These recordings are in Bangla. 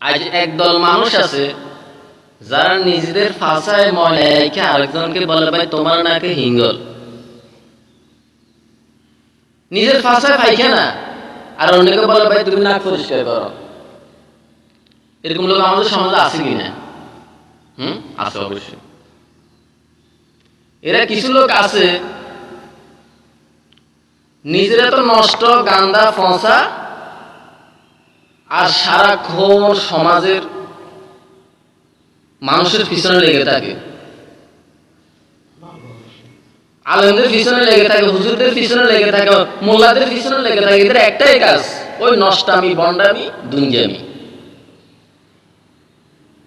আজ একদল মানুষ আছে, যারা নিজেদের ফাঁসায় ময়লা রেখে আরেকজনকে বলে, ভাই, তোমার নাকে হিঙ্গল। নিজের ফাঁসায় পাইখানা আর অন্যকে বলে, ভাই, তুমি নাক পরিষ্কার করো এরকম লোক আমাদের সমাজে আছে কি না? হুম? আছে অবশ্যই। এরা কিছু লোক আছে, নিজেরা তো নষ্ট, গান্দা, ফসা আর সারাক্ষণ সমাজের মানুষের পিছনে লেগে থাকে। আলেমদের পিছনে লেগে থাকে, হুজুরদের পিছনে লেগে থাকে, মোল্লাদের পিছনে লেগে থাকে, এদের একটাই কাজ, ওই নষ্টামি, বন্ডামি দুঞ্জামি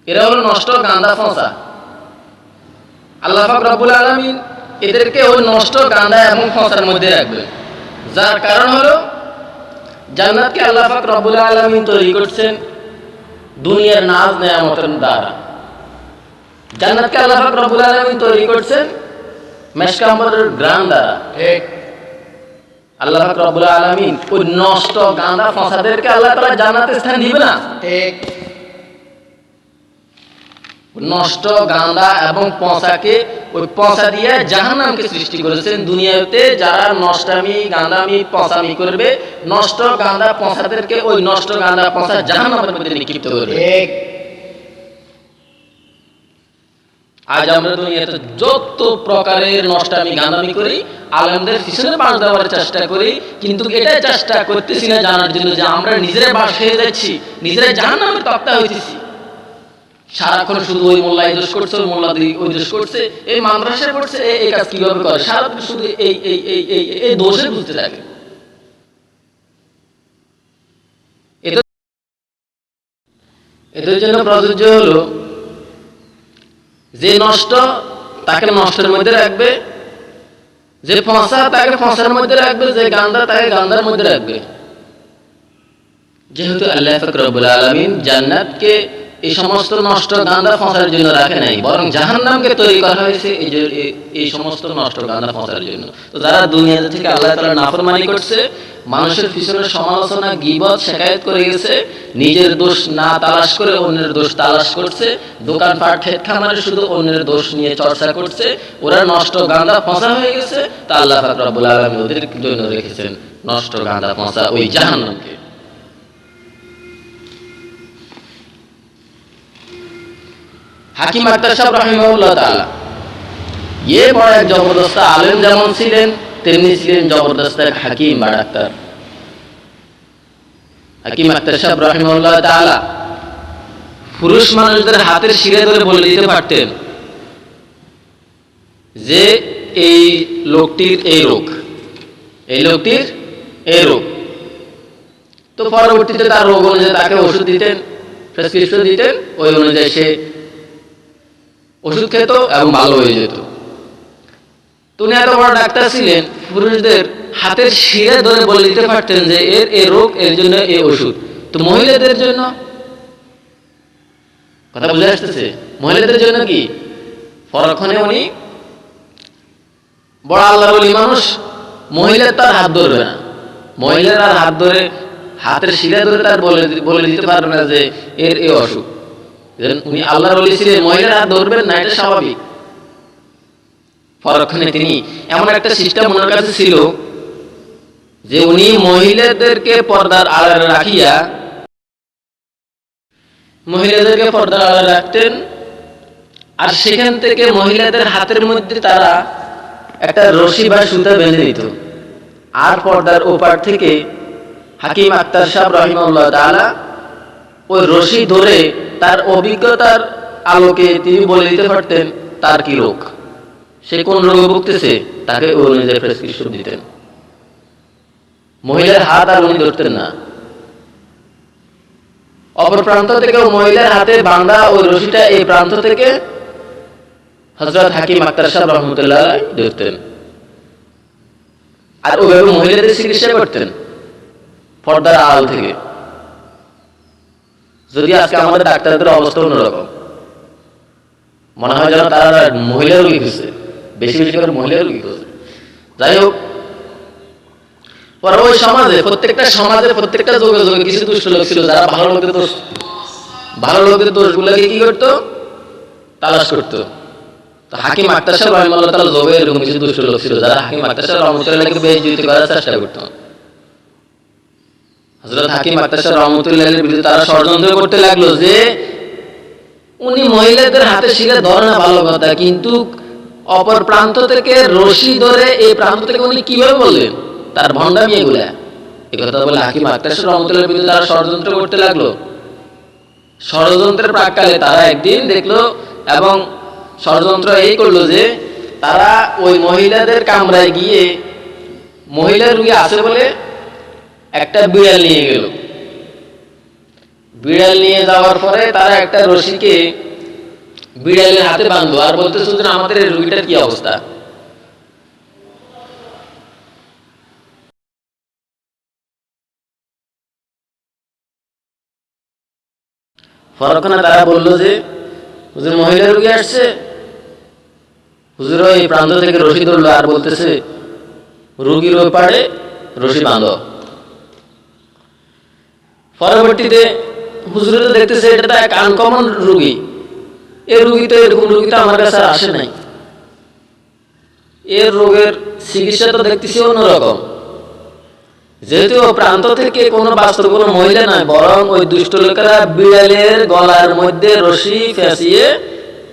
এরা হলো নষ্ট গান্দা ফসা। আল্লাহ রব্বুল আলামিন এদেরকে ওই নষ্ট গান্দা এবং ফসার মধ্যে রাখবে যার কারণ হলো জান্নাতকে আল্লাহ পাক রব্বুল আলামিন তৈরি করছেন দুনিয়ার নাজ নেয়ামতের দ্বারা। জান্নাতকে আল্লাহ পাক রব্বুল আলামিন তৈরি করছেন মেশকাম্বরের গ্রাম দ্বারা। ঠিক। আল্লাহ পাক রব্বুল আলামিন ওই নষ্ট গাঁদা ফসাদেরকে আল্লাহ তাআলা জান্নাতে স্থান দিবে না। ঠিক। নষ্ট গান্দা এবং পচাকে ওই পচা দিয়ে জাহান্নামকে সৃষ্টি করেছেন দুনিয়াতে। যারা নষ্টামি গান্দামি পচামি করবে নষ্ট গান্দা পচাদেরকে ওই নষ্ট গান্দা পচা জাহান্নামের মধ্যে নিক্ষিপ্ত করবে। আজ আমরা দুনিয়াতে যত প্রকারের নষ্টামি গান্দামি করি আলেমদের পিছনে দেওয়ার চেষ্টা করি কিন্তু এটা চেষ্টা করতেছি না জানার জন্য যে আমরা নিজেরা বাস হয়ে যাচ্ছি নিজেরা জাহান্নামের তক্তা হইতেছি। সারাক্ষণ শুধু ওই দোষ করছে, ওই দোষ করছে, এই এই কাজ কীভাবে করে? সারাদিন শুধু এই এই এই এই, এই- দোষে বুঝতে থাকে। এদের জন্য প্রযোজ্য হলো, যে নষ্ট তাকে নষ্টের মধ্যে রাখবে, যে ফসা তাকে ফসার মধ্যে রাখবে, যে গান্দা তাকে গান্দার মধ্যে রাখবে। যেহেতু আল্লাহ ফকরবুল আলমিন জান্নাতকে এই সমস্ত নষ্ট গান্দা ফসার জন্য রাখে নাই, বরং জাহান্নামকে তৈরি করা হয়েছে এই সমস্ত নষ্ট গান্দা ফসার জন্য। তো যারা দুনিয়া থেকে আল্লাহ তালা নাফরমানি করছে, মানুষের পিছনে সমালোচনা, গিবত শেখায়ত করে গেছে, নিজের দোষ না তালাশ করে অন্যের দোষ তালাশ করছে, দোকানপাট ঠেট খামারে শুধু অন্যের দোষ নিয়ে চর্চা করছে, ওরা নষ্ট গান্দা ফসা হয়ে গেছে, তা আল্লাহ ফাকরাবুল আলমী ওদের জন্য রেখেছেন নষ্ট গান্দা ফসা ওই জাহান্নামকে। হাকিম আক্তার সাহেব রহিমাউল্লাহ তাআলা। ইয়ে বড় এক জবরদস্ত আলেম যেমন ছিলেন, তেমনি ছিলেন জবরদস্ত এক হাকিম বা ডাক্তার। হাকিম আক্তার সাহেব রহিমাউল্লাহ তাআলা পুরুষ মানুষদের হাতের শিরে ধরে বলে দিতে পারতেন যে, এই লোকটির এই রোগ, এই লোকটির এই রোগ। তো পরবর্তীতে তার রোগ অনুযায়ী তাকে ওষুধ দিতেন, প্রেসক্রিপশন দিতেন, ওই অনুযায়ী সে ওষুধ খেত এবং ভালো হয়ে যেত। উনি এত বড় ডাক্তার ছিলেন, পুরুষদের হাতের শিরে ধরে বলে দিতে পারতেন যে এর এই রোগ, এর জন্য এই ওষুধ। তো মহিলাদের জন্য? কথা বুঝে আসতেছে? মহিলাদের জন্য কি? পরক্ষণে উনি বড় আল্লাহ বলি মানুষ মহিলার তার হাত ধরবে না। মহিলার হাত ধরে, হাতের শিরা ধরে তার বলে দিতে পারবে না যে এর এ অসুখ। উনি আল্লাহর বলি ছিলেন, মহিলার ধরবেন না, এটা স্বাভাবিক। পরক্ষণে তিনি এমন একটা সিস্টেম ওনার কাছে ছিল যে উনি মহিলাদেরকে পর্দার আড়ালে রাখিয়া মহিলাদেরকে পর্দার আড়ালে রাখতেন আর সেখান থেকে মহিলাদের হাতের মধ্যে তারা একটা রশি বা সুতা বেঁধে নিত। আর পর্দার ওপার থেকে হাকিম আক্তার সাহেব রহিমউল্লাহ তাআলা ওই রশি ধরে তার অভিজ্ঞতার আলোকে তিনি বলে দিতে পারতেন, তার কি রোগ? সে কোন রোগে ভুগতেছে, তাকে ওই অনুযায়ী প্রেসক্রিপশন দিতেন। মহিলার হাত আর উনি ধরতেন না। অপর প্রান্ত থেকে মহিলার হাতে বাঁধা ওই রশিটা এই প্রান্ত থেকে হজরত হাকিম আক্তার সাহেব রহমতুল্লাহ ধরতেন। আর ওইভাবে মহিলাদের চিকিৎসা করতেন, পর্দার আড়াল থেকে। যদি আজকে আমাদের ডাক্তারদের অবস্থা অন্যরকম, মনে হয় যেন তারা মহিলা রোগী খুঁজছে, বেশি বেশি করে মহিলা রোগী খুঁজছে। যাই হোক ওই সমাজে, প্রত্যেকটা সমাজে প্রত্যেকটা যোগে কিছু দুষ্ট লোক ছিল, যারা ভালো লোকদের দোষ ভালো লোকের দোষগুলোকে কি করতো? তালাশ করতো। তো হাকিম আক্তার সাহেব রহমাল্লাহ তাআলা জবে এরকম কিছু দুষ্ট লোক ছিল, যারা হাকিম আক্তার সাহেব রহমতুল্লাহকে বেইজ্জতি করার চেষ্টা করতো। হযরত হাকিম বিরুদ্ধে তারা ষড়যন্ত্র করতে লাগল যে উনি মহিলাদের হাতে ভালো কথা, কিন্তু অপর প্রান্ত থেকে রশি ধরে এই প্রান্ত থেকে উনি কীভাবে বললেন? তার কথা বলে হাকিম বিরুদ্ধে তারা ষড়যন্ত্র করতে লাগল। ষড়যন্ত্রের প্রাককালে তারা একদিন দেখল এবং ষড়যন্ত্র এই করল যে তারা ওই মহিলাদের কামরায় গিয়ে মহিলা রুগী আছে বলে একটা বিড়াল নিয়ে গেল। বিড়াল নিয়ে যাওয়ার পরে তারা একটা রশিকে বিড়ালের হাতে বাঁধলো আর বলতেছে যে আমাদের রুগীটার কি অবস্থা? পরক্ষণে তারা বলল যে হুজুর মহিলা রুগী আসছে? হুজুর এই প্রান্ত থেকে রশি ধরলো আর বলতেছে, রুগীর ওই পাড়ে রশি বাঁধো। পরবর্তীতে হুজুরে তো দেখতেছে এটা তো এক আনকমন রুগী। এই রুগী তো এরকম রুগী তো আমার কাছে আসে নাই। এর রোগের চিকিৎসা তো দেখতেছি অন্যরকম। যেহেতু প্রান্ত থেকে কোনো বাস্তব কোনো মহিলা নয়, বরং ওই দুষ্ট লোকেরা বিড়ালের গলার মধ্যে রশি ফেঁসিয়ে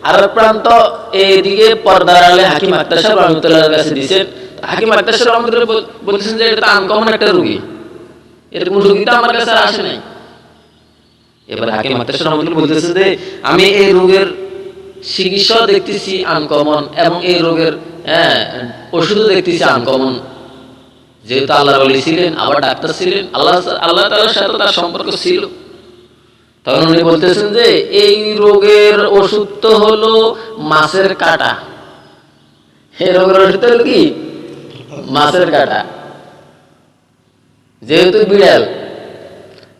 আর প্রান্ত এইদিকে পর্দার আলে হাকিম আক্তার সাহেব রহমতুল্লাহর কাছে দিয়েছেন। হাকিম আক্তার সাহেব রহমতুল্লাহ বল- বলতেছেন যে এটা আনকমন একটা রুগী। এরকম রুগী তো আমার কাছে আসে নাই। এবার হাকিম আক্তার সাহেব বলতেছে যে, আমি এই রোগের চিকিৎসা দেখতেছি আনকমন এবং এই রোগের হ্যাঁ ওষুধও দেখতেছি আনকমন যেহেতু আল্লাহর ওলি ছিলেন, আবার ডাক্তার ছিলেন, আল্লাহ আল্লাহ তাআলার সাথে তার সম্পর্ক ছিল। তখন উনি বলতেছেন যে, এই রোগের ওষুধ তো হলো মাছের কাটা। এই রোগের ওষুধ হলো কি? মাছের কাটা। যেহেতু বিড়াল,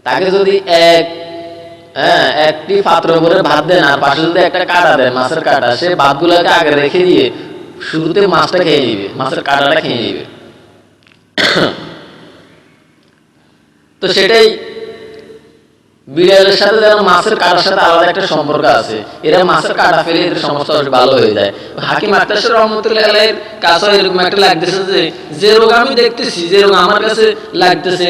তাকে যদি এক হ্যাঁ একটি পাত্র করে ভাত দেন আর পাশে যদি একটা কাটা দেন মাছের কাটা, সে ভাতগুলোকে আগে রেখে দিয়ে শুরুতে মাছটা খেয়ে নিবে, মাছের কাটাটা খেয়ে নিবে। তো সেটাই বিড়ালের সাথে যেন মাছের কাটার সাথে আলাদা একটা সম্পর্ক আছে। এরা মাছের কাটা ফেলে এদের সমস্যা ভালো হয়ে যায়। হাকিম আক্তার কাছে এরকম একটা লাগতেছে যে যে রোগ আমি দেখতেছি, যে রোগ আমার কাছে লাগতেছে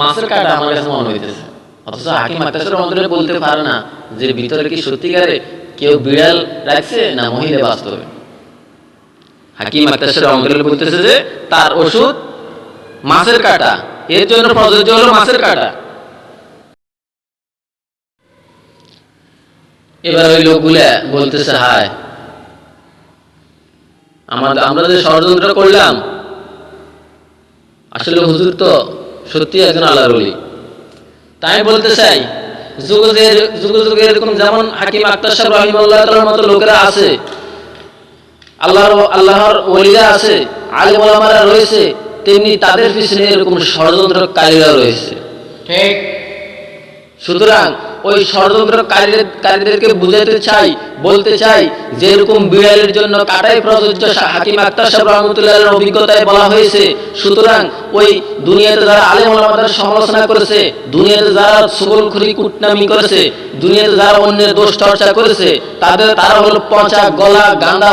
মাছের কাটা আমার কাছে মনে হইতেছে। অথচ হাকিম আক্তার বলতে পারে না যে, ভিতরে কি সত্যিকারে কেউ বিড়াল রাখছে না মহিলা বাস্তবে? হাকিম আক্তার রহমতুল্লাহ বলতেছে যে, তার ওষুধ মাছের কাটা। এর জন্য প্রযোজ্য হলো মাছের কাটা। এবার ওই লোকগুলা বলতেছে হায় আমাদের আমরা যে ষড়যন্ত্র করলাম আসলে হুজুর তো সত্যি একজন আল্লাহর বলি তাই বলতে চাই যুগ যুগ যুগে এরকম যেমন হাকিম আক্তার সাহেব রহিমুল্লাহ তাআলার মতো লোকেরা আছে আল্লাহর আল্লাহর ওলিরা আছে আলিম ওলামারা রয়েছে তেমনি তাদের পিছনে এরকম ষড়যন্ত্রকারীরা রয়েছে। ঠিক। সুতরাং ওই ষড়যন্ত্রকারীদের, কারীদেরকে বুঝাতে চাই, বলতে চাই যে এরকম বিড়ালের জন্য কাটাই প্রযোজ্য হাকিম আক্তার সাহেব রহমতুল্লাহের অভিজ্ঞতায় বলা হয়েছে, সুতরাং ওই দুনিয়াতে যারা আলেম ওলামাদের সমালোচনা করেছে, দুনিয়াতে যারা সুবলখুরি কুটনামি করেছে, দুনিয়াতে যারা অন্যের দোষ চর্চা করেছে, তাদের, তারা হলো পচা গলা, গাঁদা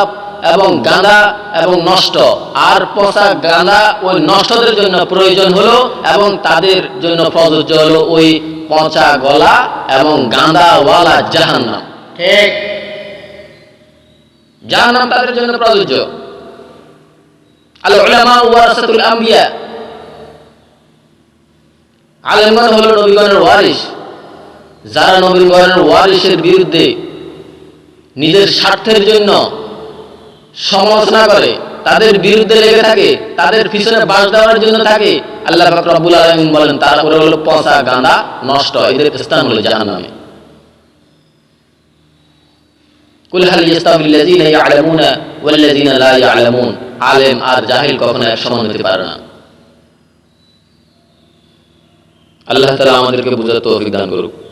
এবং গাঁদা এবং নষ্ট। আর পচা গাঁদা ওই নষ্টদের জন্য প্রয়োজন হলো এবং তাদের জন্য প্রযোজ্য হলো ওই পচা গলা এবং গাঁদাওয়ালা জাহান্নাম। ঠিক। জাহান্নাম তাদের জন্য প্রযোজ্য। আল উলামা ওয়ারাসাতুল আম্বিয়া। আলেমগণ হলো নবীগণের ওয়ারিস যারা নবীগণের ওয়ারিসের বিরুদ্ধে নিজের স্বার্থের জন্য সমালোচনা করে, তাদের বিরুদ্ধে লেগে থাকে, তাদের পিছনে বাস দেওয়ার জন্য থাকে। আল্লাহ বলেন তারা হলো পচা গাঁদা নষ্ট, এদের স্থান হলো লা ইয়ালামুন। আলেম আর জাহিল কখনো এক সমান হতে পারে না। আল্লাহ তাআলা আমাদেরকে বুঝার তৌফিক দান করুক।